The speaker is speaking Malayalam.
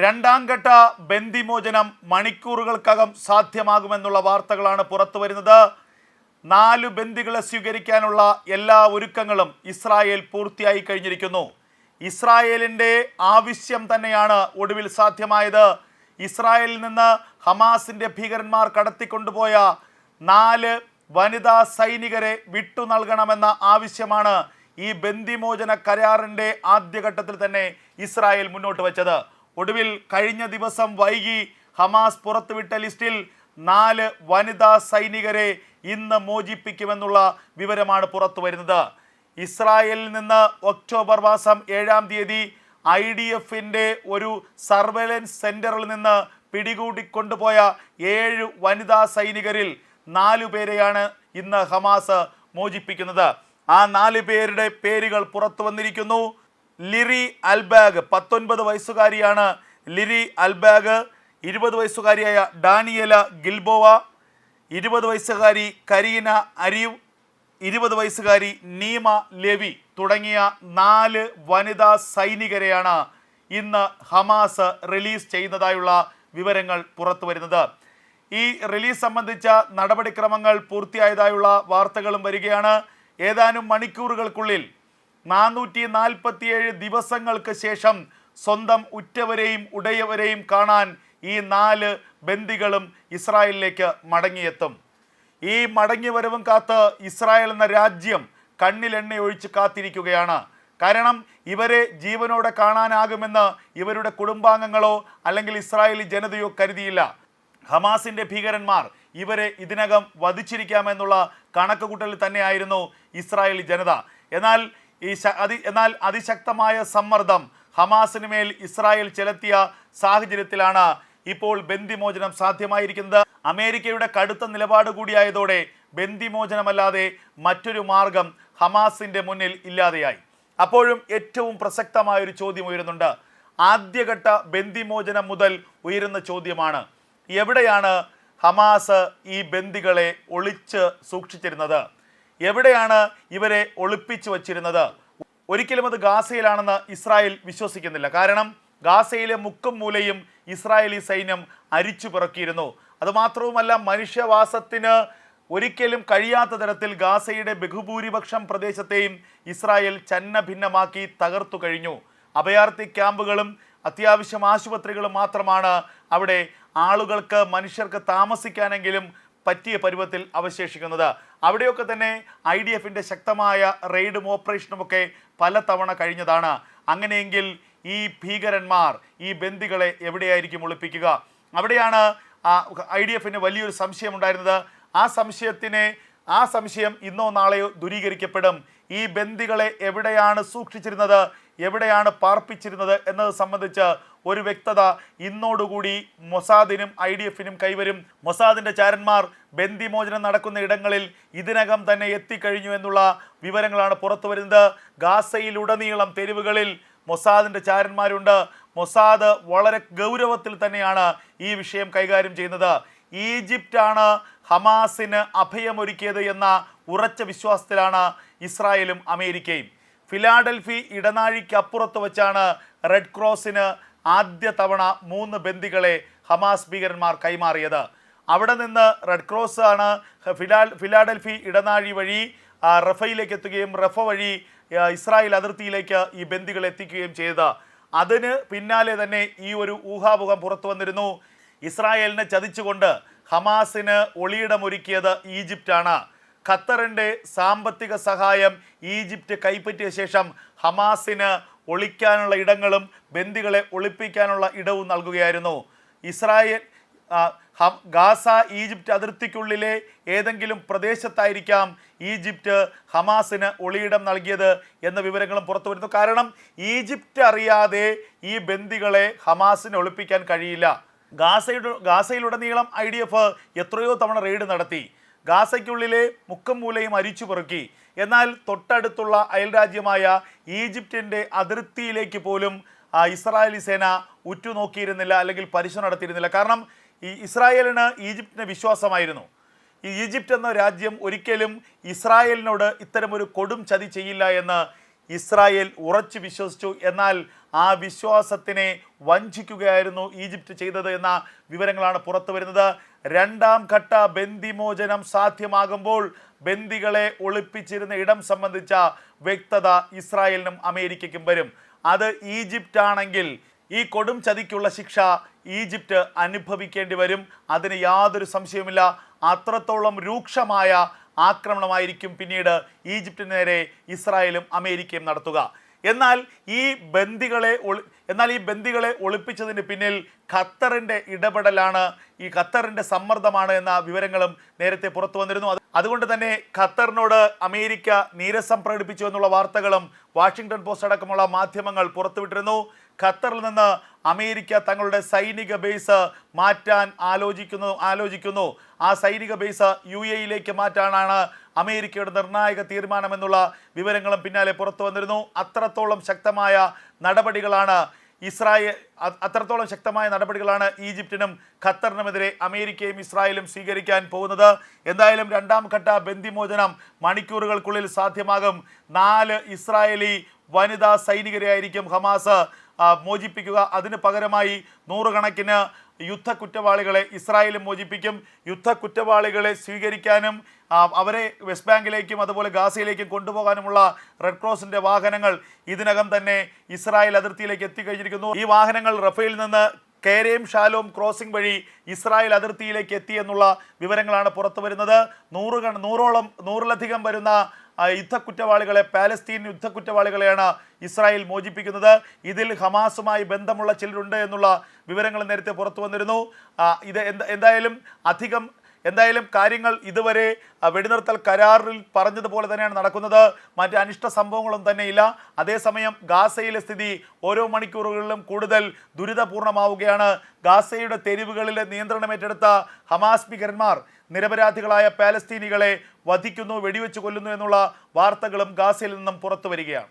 രണ്ടാം ഘട്ട ബന്ദിമോചനം മണിക്കൂറുകൾക്കകം സാധ്യമാകുമെന്നുള്ള വാർത്തകളാണ് പുറത്തു വരുന്നത്. നാല് ബന്ദികളെ സ്വീകരിക്കാനുള്ള എല്ലാ ഒരുക്കങ്ങളും ഇസ്രായേൽ പൂർത്തിയായി കഴിഞ്ഞിരിക്കുന്നു. ഇസ്രായേലിന്റെ ആവശ്യം തന്നെയാണ് ഒടുവിൽ സാധ്യമായത്. ഇസ്രായേലിൽ നിന്ന് ഹമാസിന്റെ ഭീകരന്മാർ കടത്തിക്കൊണ്ടുപോയ നാല് വനിതാ സൈനികരെ വിട്ടു നൽകണമെന്ന ആവശ്യമാണ് ഈ ബന്ദിമോചന കരാറിന്റെ ആദ്യഘട്ടത്തിൽ തന്നെ ഇസ്രായേൽ മുന്നോട്ട് വച്ചത്. ഒടുവിൽ കഴിഞ്ഞ ദിവസം വൈകി ഹമാസ് പുറത്തുവിട്ട ലിസ്റ്റിൽ നാല് വനിതാ സൈനികരെ ഇന്ന് മോചിപ്പിക്കുമെന്നുള്ള വിവരമാണ് പുറത്തു വരുന്നത് ഇസ്രായേലിൽ നിന്ന് ഒക്ടോബർ മാസം ഏഴാം തീയതി ഐ ഡി എഫിന്റെ ഒരു സർവേലൻസ് സെന്ററിൽ നിന്ന് പിടികൂടിക്കൊണ്ടുപോയ ഏഴ് വനിതാ സൈനികരിൽ നാലു പേരെയാണ് ഇന്ന് ഹമാസ് മോചിപ്പിക്കുന്നത്. ആ നാല് പേരുടെ പേരുകൾ പുറത്തു വന്നിരിക്കുന്നു ലിറി അൽബാഗ്. പത്തൊൻപത് വയസ്സുകാരിയാണ് ലിറി അൽബാഗ്. ഇരുപത് വയസ്സുകാരിയായ ഡാനിയല ഗിൽബോവ. ഇരുപത് വയസ്സുകാരി കരീന അരീവ്. ഇരുപത് വയസ്സുകാരി നീമ ലെവി തുടങ്ങിയ നാല് വനിതാ സൈനികരെയാണ് ഇന്ന് ഹമാസ് റിലീസ് ചെയ്യുന്നതായുള്ള വിവരങ്ങൾ പുറത്തു വരുന്നത്. ഈ റിലീസ് സംബന്ധിച്ച നടപടിക്രമങ്ങൾ പൂർത്തിയായതായുള്ള വാർത്തകളും വരികയാണ്. ഏതാനും മണിക്കൂറുകൾക്കുള്ളിൽ നാനൂറ്റി നാൽപ്പത്തിയേഴ് ദിവസങ്ങൾക്ക് ശേഷം സ്വന്തം ഉറ്റവരെയും ഉടയവരെയും കാണാൻ ഈ നാല് ബന്ദികളും ഇസ്രായേലിലേക്ക് മടങ്ങിയെത്തും. ഈ മടങ്ങിവരവും കാത്ത് ഇസ്രായേൽ എന്ന രാജ്യം കണ്ണിലെണ്ണ ഒഴിച്ച് കാത്തിരിക്കുകയാണ്. കാരണം ഇവരെ ജീവനോടെ കാണാനാകുമെന്ന് ഇവരുടെ കുടുംബാംഗങ്ങളോ അല്ലെങ്കിൽ ഇസ്രായേലി ജനതയോ കരുതിയില്ല. ഹമാസിന്റെ ഭീകരന്മാർ ഇവരെ ഇതിനകം വധിച്ചിരിക്കാമെന്നുള്ള കണക്കുകൂട്ടലിൽ തന്നെയായിരുന്നു ഇസ്രായേലി ജനത. എന്നാൽ ഈ അതി എന്നാൽ അതിശക്തമായ സമ്മർദ്ദം ഹമാസിന് മേൽ ഇസ്രായേൽ ചെലുത്തിയ സാഹചര്യത്തിലാണ് ഇപ്പോൾ ബന്ദിമോചനം സാധ്യമായിരിക്കുന്നത്. അമേരിക്കയുടെ കടുത്ത നിലപാട് കൂടിയായതോടെ ബന്ദിമോചനമല്ലാതെ മറ്റൊരു മാർഗം ഹമാസിന്റെ മുന്നിൽ ഇല്ലാതെയായി. അപ്പോഴും ഏറ്റവും പ്രസക്തമായ ഒരു ചോദ്യം ഉയരുന്നുണ്ട്. ആദ്യഘട്ട ബന്ദിമോചനം മുതൽ ഉയരുന്ന ചോദ്യമാണ് എവിടെയാണ് ഹമാസ് ഈ ബന്ദികളെ ഒളിച്ച് സൂക്ഷിച്ചിരുന്നത്? എവിടെയാണ് ഇവരെ ഒളിപ്പിച്ചു വച്ചിരുന്നത്? ഒരിക്കലും അത് ഗാസയിലാണെന്ന് ഇസ്രായേൽ വിശ്വസിക്കുന്നില്ല. കാരണം ഗാസയിലെ മുക്കും മൂലയും ഇസ്രായേലി സൈന്യം അരിച്ചു പിറക്കിയിരുന്നു. അതുമാത്രവുമല്ല മനുഷ്യവാസത്തിന് ഒരിക്കലും കഴിയാത്ത തരത്തിൽ ഗാസയുടെ ബഹുഭൂരിപക്ഷം പ്രദേശത്തെയും ഇസ്രായേൽ ചന്ന ഭിന്നമാക്കി തകർത്തു കഴിഞ്ഞു. അഭയാർത്ഥി ക്യാമ്പുകളും അത്യാവശ്യം ആശുപത്രികളും മാത്രമാണ് അവിടെ ആളുകൾക്ക് മനുഷ്യർക്ക് താമസിക്കാനെങ്കിലും പറ്റിയ പരുവത്തിൽ അവശേഷിക്കുന്നത്. അവിടെയൊക്കെ തന്നെ ഐ ഡി എഫിന്റെ ശക്തമായ റെയ്ഡും ഓപ്പറേഷനുമൊക്കെ പലതവണ കഴിഞ്ഞതാണ്. അങ്ങനെയെങ്കിൽ ഈ ഭീകരന്മാർ ഈ ബന്ദികളെ എവിടെയായിരിക്കും ഒളിപ്പിക്കുക? അവിടെയാണ് ഐ ഡി എഫിന് വലിയൊരു സംശയമുണ്ടായിരുന്നത്. ആ സംശയത്തിനെ ആ സംശയം ഇന്നോ നാളെയോ ദൂരീകരിക്കപ്പെടും. ഈ ബന്ദികളെ എവിടെയാണ് സൂക്ഷിച്ചിരുന്നത്? എവിടെയാണ് പാർപ്പിച്ചിരുന്നത് എന്നത് സംബന്ധിച്ച് ഒരു വ്യക്തത ഇന്നോടുകൂടി മൊസാദിനും ഐ ഡി എഫിനും കൈവരും. മൊസാദിന്റെ ചാരന്മാർ ബന്ദിമോചനം നടക്കുന്ന ഇടങ്ങളിൽ ഇതിനകം തന്നെ എത്തിക്കഴിഞ്ഞു എന്നുള്ള വിവരങ്ങളാണ് പുറത്തു വരുന്നത്. ഗാസയിലുടനീളം തെരുവുകളിൽ മൊസാദിന്റെ ചാരന്മാരുണ്ട്. മൊസാദ് വളരെ ഗൗരവത്തിൽ തന്നെയാണ് ഈ വിഷയം കൈകാര്യം ചെയ്യുന്നത്. ഈജിപ്റ്റാണ് ഹമാസിന് അഭയമൊരുക്കിയത് എന്ന ഉറച്ച വിശ്വാസത്തിലാണ് ഇസ്രായേലും അമേരിക്കയും. ഫിലാഡൽഫി ഇടനാഴിക്കപ്പുറത്ത് വച്ചാണ് റെഡ് ക്രോസിന് ആദ്യ തവണ മൂന്ന് ബന്ദികളെ ഹമാസ് ഭീകരന്മാർ കൈമാറിയത്. അവിടെ നിന്ന് റെഡ് ക്രോസ് ആണ് ഫിലാ ഫിലാഡൽഫി ഇടനാഴി വഴി റഫയിലേക്ക് എത്തുകയും റഫ വഴി ഇസ്രായേൽ അതിർത്തിയിലേക്ക് ഈ ബന്ദികൾ എത്തിക്കുകയും ചെയ്തത്. അതിന് പിന്നാലെ തന്നെ ഈ ഒരു ഊഹാമുഖം പുറത്തു വന്നിരുന്നു. ഇസ്രായേലിനെ ചതിച്ചുകൊണ്ട് ഹമാസിന് ഒളിയിടമൊരുക്കിയത് ഈജിപ്റ്റാണ്. ഖത്തറിന്റെ സാമ്പത്തിക സഹായം ഈജിപ്റ്റ് കൈപ്പറ്റിയ ശേഷം ഹമാസിന് ഒളിക്കാനുള്ള ഇടങ്ങളും ബന്ദികളെ ഒളിപ്പിക്കാനുള്ള ഇടവും നൽകുകയായിരുന്നു. ഇസ്രായേൽ ഗാസ ഈജിപ്റ്റ് അതിർത്തിക്കുള്ളിലെ ഏതെങ്കിലും പ്രദേശത്തായിരിക്കാം ഈജിപ്റ്റ് ഹമാസിന് ഒളിയിടം നൽകിയത് എന്ന വിവരങ്ങളും പുറത്തു വരുന്നു. കാരണം ഈജിപ്റ്റ് അറിയാതെ ഈ ബന്ദികളെ ഹമാസിന് ഒളിപ്പിക്കാൻ കഴിയില്ല. ഗാസയുടെ ഗാസയിലുടനീളം ഐ ഡി എഫ് എത്രയോ തവണ റെയ്ഡ് നടത്തി. ഗാസയ്ക്കുള്ളിലെ മുക്കം മൂലയും അരിച്ചു പെറുക്കി. എന്നാൽ തൊട്ടടുത്തുള്ള അയൽരാജ്യമായ ഈജിപ്തിന്റെ അതിർത്തിയിലേക്ക് പോലും ഇസ്രായേലി സേന ഉറ്റുനോക്കിയിരുന്നില്ല അല്ലെങ്കിൽ പരിശോധന നടത്തിയിരുന്നില്ല. കാരണം ഈ ഇസ്രായേലിന് ഈജിപ്തിന് വിശ്വാസമായിരുന്നു. ഈ ഈജിപ്റ്റ് എന്ന രാജ്യം ഒരിക്കലും ഇസ്രായേലിനോട് ഇത്തരമൊരു കൊടും ചതി ചെയ്യില്ല എന്ന് ഇസ്രായേൽ ഉറച്ചു വിശ്വസിച്ചു. എന്നാൽ ആ വിശ്വാസത്തിനെ വഞ്ചിക്കുകയായിരുന്നു ഈജിപ്റ്റ് ചെയ്തത് എന്ന വിവരങ്ങളാണ് പുറത്തു വരുന്നത്. രണ്ടാം ഘട്ട ബന്ദിമോചനം സാധ്യമാകുമ്പോൾ ബന്ദികളെ ഒളിപ്പിച്ചിരുന്ന ഇടം സംബന്ധിച്ച വ്യക്തത ഇസ്രായേലിനും അമേരിക്കയ്ക്കും വരും. അത് ഈജിപ്റ്റ് ആണെങ്കിൽ ഈ കൊടും ചതിക്കുള്ള ശിക്ഷ ഈജിപ്റ്റ് അനുഭവിക്കേണ്ടി വരും. അതിന് യാതൊരു സംശയവുമില്ല. അത്രത്തോളം രൂക്ഷമായ ആക്രമണമായിരിക്കും പിന്നീട് ഈജിപ്തിന് നേരെ ഇസ്രായേലും അമേരിക്കയും നടത്തുക. എന്നാൽ ഈ ബന്ദികളെ എന്നാൽ ഈ ബന്ദികളെ ഒളിപ്പിച്ചതിന് പിന്നിൽ ഖത്തറിന്റെ ഇടപെടലാണ് ഈ ഖത്തറിന്റെ സമ്മർദ്ദമാണ് എന്ന വിവരങ്ങളും നേരത്തെ പുറത്തു വന്നിരുന്നു. അതുകൊണ്ട് തന്നെ ഖത്തറിനോട് അമേരിക്ക നീരസം പ്രകടിപ്പിച്ചു എന്നുള്ള വാർത്തകളും വാഷിംഗ്ടൺ പോസ്റ്റ് അടക്കമുള്ള മാധ്യമങ്ങൾ പുറത്തുവിട്ടിരുന്നു. ഖത്തറിൽ നിന്ന് അമേരിക്ക തങ്ങളുടെ സൈനിക ബേസ് മാറ്റാൻ ആലോചിക്കുന്നു ആലോചിക്കുന്നു. ആ സൈനിക ബേസ് യു എയിലേക്ക് മാറ്റാനാണ് അമേരിക്കയുടെ നിർണായക തീരുമാനമെന്നുള്ള വിവരങ്ങളും പിന്നാലെ പുറത്തു വന്നിരുന്നു. അത്രത്തോളം ശക്തമായ നടപടികളാണ് ഇസ്രായേൽ അത്രത്തോളം ശക്തമായ നടപടികളാണ് ഈജിപ്തിനും ഖത്തറിനുമെതിരെ അമേരിക്കയും ഇസ്രായേലും സ്വീകരിക്കാൻ പോകുന്നത്. എന്തായാലും രണ്ടാം ഘട്ട ബന്ധിമോചനം മണിക്കൂറുകൾക്കുള്ളിൽ സാധ്യമാകും. നാല് ഇസ്രായേലി വനിതാ സൈനികരെയായിരിക്കും ഹമാസ് മോചിപ്പിക്കുക. അതിന് പകരമായി നൂറുകണക്കിന് യുദ്ധ കുറ്റവാളികളെ ഇസ്രായേൽ മോചിപ്പിക്കും. യുദ്ധ കുറ്റവാളികളെ സ്വീകരിക്കാനും അവരെ വെസ്റ്റ് ബാങ്കിലേക്കും അതുപോലെ ഗാസയിലേക്കും കൊണ്ടുപോകാനുമുള്ള റെഡ് ക്രോസിന്റെ വാഹനങ്ങൾ ഇതിനകം തന്നെ ഇസ്രായേൽ അതിർത്തിയിലേക്ക് എത്തിക്കഴിഞ്ഞിരിക്കുന്നു. ഈ വാഹനങ്ങൾ റഫേൽ നിന്ന് കേരയും ഷാലോം ക്രോസിംഗ് വഴി ഇസ്രായേൽ അതിർത്തിയിലേക്ക് എത്തി എന്നുള്ള വിവരങ്ങളാണ് പുറത്തു വരുന്നത് നൂറ് കണ- നൂറോളം നൂറിലധികം വരുന്ന യുദ്ധ കുറ്റവാളികളെ പാലസ്തീൻ യുദ്ധ കുറ്റവാളികളെയാണ് ഇസ്രായേൽ മോചിപ്പിക്കുന്നത്. ഇതിൽ ഹമാസുമായി ബന്ധമുള്ള ചിലരുണ്ട് എന്നുള്ള വിവരങ്ങൾ നേരത്തെ പുറത്തു വന്നിരുന്നു. ഇത് എന്തായാലും അധികം എന്തായാലും കാര്യങ്ങൾ ഇതുവരെ വെടിനിർത്തൽ കരാറിൽ പറഞ്ഞതുപോലെ തന്നെയാണ് നടക്കുന്നത്. മറ്റ് അനിഷ്ട സംഭവങ്ങളൊന്നും തന്നെയില്ല. അതേസമയം ഗാസയിലെ സ്ഥിതി ഓരോ മണിക്കൂറുകളിലും കൂടുതൽ ദുരിതപൂർണമാവുകയാണ്. ഗാസയുടെ തെരുവുകളിലെ നിയന്ത്രണം ഏറ്റെടുത്ത ഹമാസ് ഭീകരന്മാർ നിരപരാധികളായ പാലസ്തീനികളെ വധിക്കുന്നു വെടിവെച്ച് കൊല്ലുന്നു എന്നുള്ള വാർത്തകളും ഗാസയിൽ നിന്നും പുറത്തു വരികയാണ്.